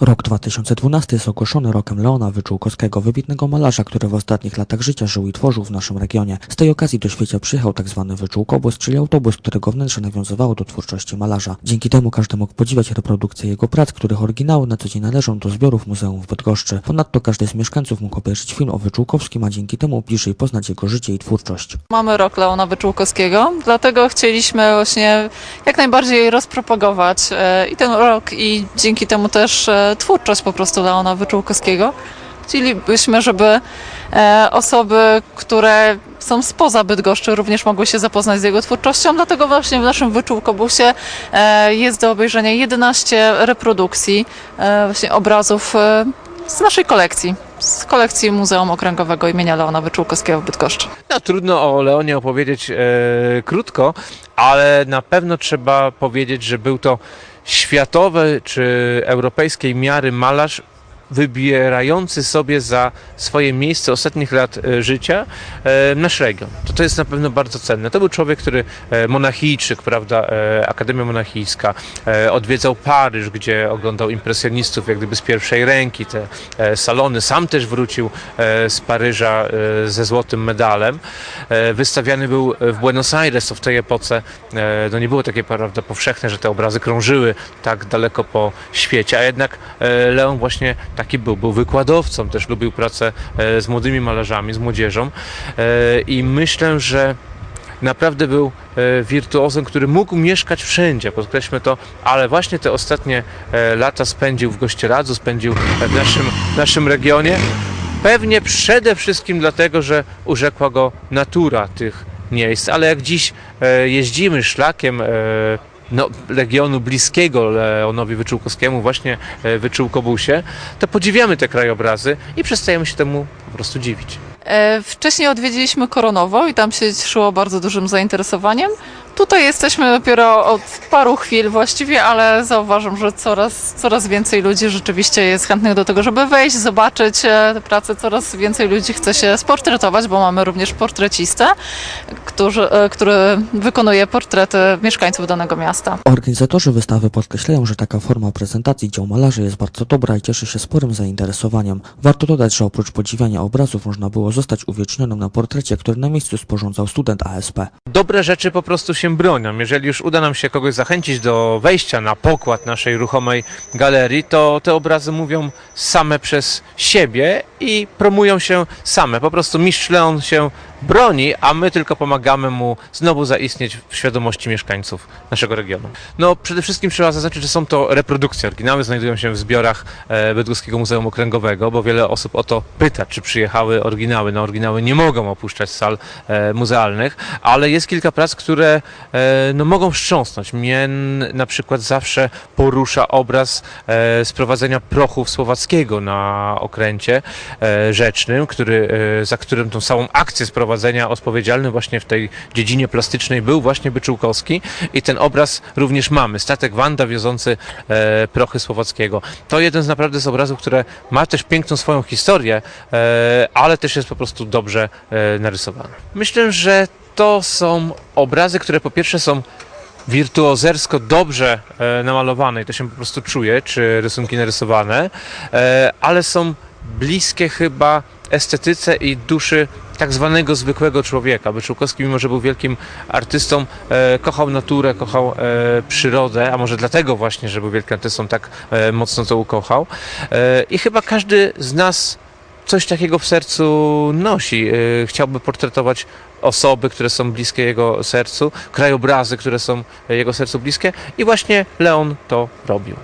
Rok 2012 jest ogłoszony rokiem Leona Wyczółkowskiego, wybitnego malarza, który w ostatnich latach życia żył i tworzył w naszym regionie. Z tej okazji do świata przyjechał tzw. Wyczółkobus, czyli autobus, którego wnętrze nawiązywało do twórczości malarza. Dzięki temu każdy mógł podziwiać reprodukcje jego prac, których oryginały na co dzień należą do zbiorów Muzeum w Bydgoszczy. Ponadto każdy z mieszkańców mógł obejrzeć film o Wyczółkowskim, a dzięki temu bliżej poznać jego życie i twórczość. Mamy rok Leona Wyczółkowskiego, dlatego chcieliśmy właśnie jak najbardziej rozpropagować e, i ten rok i dzięki temu też e, twórczość po prostu Leona Wyczółkowskiego. Chcielibyśmy, żeby e, osoby, które są spoza Bydgoszczy również mogły się zapoznać z jego twórczością, dlatego właśnie w naszym Wyczółkobusie e, jest do obejrzenia 11 reprodukcji e, właśnie obrazów z naszej kolekcji, z kolekcji Muzeum Okręgowego imienia Leona Wyczółkowskiego w Bydgoszczy. No, trudno o Leonie opowiedzieć e, krótko, ale na pewno trzeba powiedzieć, że był to światowy czy europejskiej miary malarz wybierający sobie za swoje miejsce ostatnich lat e, życia e, nasz region. To, to jest na pewno bardzo cenne. To był człowiek, który e, monachijczyk, prawda, Akademia Monachijska, odwiedzał Paryż, gdzie oglądał impresjonistów jak gdyby z pierwszej ręki, te salony. Sam też wrócił z Paryża ze złotym medalem. Wystawiany był w Buenos Aires, to w tej epoce no nie było takie prawda, powszechne, że te obrazy krążyły tak daleko po świecie, a jednak Leon właśnie taki był. Był wykładowcą, też lubił pracę e, z młodymi malarzami, z młodzieżą E, i myślę, że naprawdę był e, wirtuozem, który mógł mieszkać wszędzie, podkreślmy to, ale właśnie te ostatnie lata spędził w Gościeradzu, spędził w naszym, naszym regionie. Pewnie przede wszystkim dlatego, że urzekła go natura tych miejsc, ale jak dziś jeździmy szlakiem no, regionu bliskiego Leonowi Wyczółkowskiemu, właśnie e, Wyczółkobusie, to podziwiamy te krajobrazy i przestajemy się temu po prostu dziwić. E, Wcześniej odwiedziliśmy Koronowo i tam się cieszyło bardzo dużym zainteresowaniem. Tutaj jesteśmy dopiero od paru chwil właściwie, ale zauważam, że coraz, coraz więcej ludzi rzeczywiście jest chętnych do tego, żeby wejść, zobaczyć e, te prace. Coraz więcej ludzi chce się sportretować, bo mamy również portrecistę, który, e, który wykonuje portrety mieszkańców danego miasta. Organizatorzy wystawy podkreślają, że taka forma prezentacji dzieł malarzy jest bardzo dobra i cieszy się sporym zainteresowaniem. Warto dodać, że oprócz podziwiania obrazów można było zostać uwiecznionym na portrecie, który na miejscu sporządzał student ASP. dobre rzeczy po prostu się bronią. Jeżeli już uda nam się kogoś zachęcić do wejścia na pokład naszej ruchomej galerii, to te obrazy mówią same przez siebie i promują się same. Po prostu mistrz Leon się broni, a my tylko pomagamy mu znowu zaistnieć w świadomości mieszkańców naszego regionu. No przede wszystkim trzeba zaznaczyć, że są to reprodukcje. Oryginały znajdują się w zbiorach e, Bydgoskiego Muzeum Okręgowego, bo wiele osób o to pyta, czy przyjechały oryginały. No oryginały nie mogą opuszczać sal e, muzealnych, ale jest kilka prac, które e, no, mogą wstrząsnąć. Mnie na przykład zawsze porusza obraz sprowadzenia prochów słowackiego na okręcie rzecznym, który, za którym tą całą akcję sprowadzenia odpowiedzialny właśnie w tej dziedzinie plastycznej był właśnie Byczółkowski i ten obraz również mamy. Statek Wanda wiozący e, prochy słowackiego. To jeden z naprawdę z obrazów, które ma też piękną swoją historię, e, ale też jest po prostu dobrze e, narysowany. Myślę, że to są obrazy, które po pierwsze są wirtuozersko dobrze e, namalowane i to się po prostu czuje, czy rysunki narysowane, e, ale są bliskie chyba estetyce i duszy tak zwanego zwykłego człowieka. Wyczółkowski, mimo że był wielkim artystą, e, kochał naturę, kochał e, przyrodę, a może dlatego właśnie, że był wielkim artystą, tak e, mocno to ukochał. I chyba każdy z nas coś takiego w sercu nosi. Chciałby portretować osoby, które są bliskie jego sercu, krajobrazy, które są jego sercu bliskie i właśnie Leon to robił.